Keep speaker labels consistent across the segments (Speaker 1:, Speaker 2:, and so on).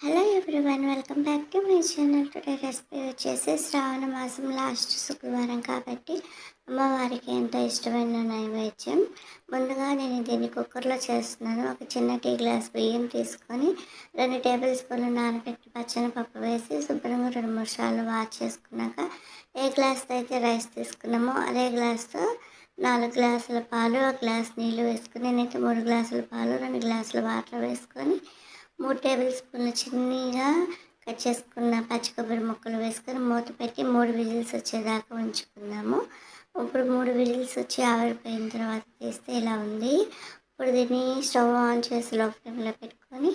Speaker 1: Hello everyone welcome back to my channel today recipe వచ్చేసి శ్రావణ మాసం last శుక్రవారం కాబట్టి అమ్మవారికి ఎంతో ఇష్టమైన నైవేద్యం. ముందుగా నేను దీన్ని కుక్కర్లో చేస్తున్నాను. ఒక చిన్న టీ గ్లాస్ బియ్యం తీసుకొని రెండు టేబుల్ స్పూన్లు నానబెట్టి పచ్చని పప్పు వేసి శుభ్రంగా రెండు మూడు సార్లు వాష్ చేసుకున్నాక ఏ గ్లాస్తో అయితే రైస్ తీసుకున్నామో అదే గ్లాస్తో నాలుగు గ్లాసుల పాలు ఒక గ్లాస్ నీళ్ళు వేసుకుని నేనైతే మూడు గ్లాసుల పాలు రెండు గ్లాసుల వాటర్ వేసుకొని మూడు టేబుల్ స్పూన్ల చిన్నగా కట్ చేసుకున్న పచ్చి కొబ్బరి ముక్కలు వేసుకొని మూత పెట్టి మూడు విజిల్స్ వచ్చేదాకా ఉంచుకుందాము. ఇప్పుడు మూడు విజిల్స్ వచ్చి ఆవిరిపోయిన తర్వాత తీస్తే ఇలా ఉంది. ఇప్పుడు దీన్ని స్టవ్ ఆన్ చేసి లో ఫ్లేమ్లో పెట్టుకొని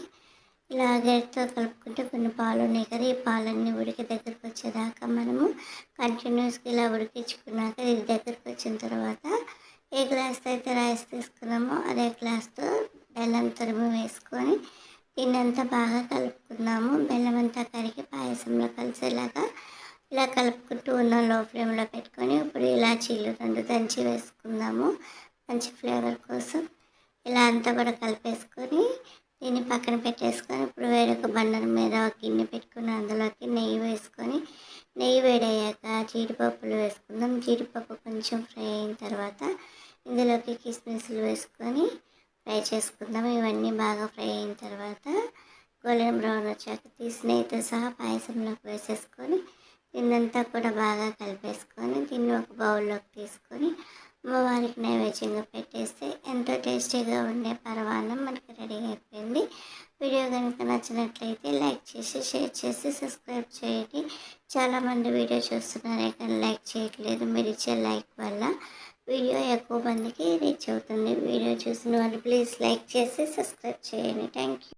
Speaker 1: ఇలా గరిటతో కలుపుకుంటే కొన్ని పాలు ఉన్నాయి కదా ఈ పాలన్నీ ఉడికి దగ్గరికి వచ్చేదాకా మనము కంటిన్యూస్గా ఇలా ఉడికించుకున్నాక ఇది దగ్గరికి వచ్చిన తర్వాత ఏ గ్లాస్తో అయితే రైస్ తీసుకున్నామో అదే గ్లాస్తో బెల్లం తురుము వేసుకొని దీన్నంతా బాగా కలుపుకున్నాము. బెల్లం అంతా కరిగి పాయసంలో కలిసేలాగా ఇలా కలుపుకుంటూ ఉన్నాం లో ఫ్లేమ్లో పెట్టుకొని ఇప్పుడు ఇలాచీలు రెండు దంచి వేసుకుందాము. మంచి ఫ్లేవర్ కోసం ఇలా అంతా కూడా కలిపేసుకొని దీన్ని పక్కన పెట్టేసుకొని ఇప్పుడు వేరొక బండల మీద ఒక గిన్నె పెట్టుకుని అందులోకి నెయ్యి వేసుకొని నెయ్యి వేడయ్యాక జీడిపప్పులు వేసుకుందాం. జీడిపప్పు కొంచెం ఫ్రై అయిన తర్వాత ఇందులోకి కిస్మిస్లు వేసుకొని ఫ్రై చేసుకుందాం. ఇవన్నీ బాగా ఫ్రై అయిన తర్వాత గోల్డెన్ బ్రౌన్ వచ్చాక తీసి నెయ్యితో సహా పాయసంలోకి వేసేసుకొని దీన్నంతా కూడా బాగా కలిపేసుకొని దీన్ని ఒక బౌల్లోకి తీసుకొని అమ్మవారికి నైవేద్యంగా పెట్టేస్తే ఎంతో టేస్టీగా ఉండే పరమాన్నం మనకి రెడీ అయిపోయింది. వీడియో కనుక నచ్చినట్లయితే లైక్ చేసి షేర్ చేసి సబ్స్క్రైబ్ చేయండి. చాలామంది వీడియో చూస్తున్నారే కానీ లైక్ చేయట్లేదు. మీరు ఇచ్చే లైక్ వల్ల వీడియో ఎక్కువ మందికి రీచ్ అవుతుంది. వీడియో చూసిన వాళ్ళు ప్లీజ్ లైక్ చేసి సబ్స్క్రైబ్ చేయండి. Thank you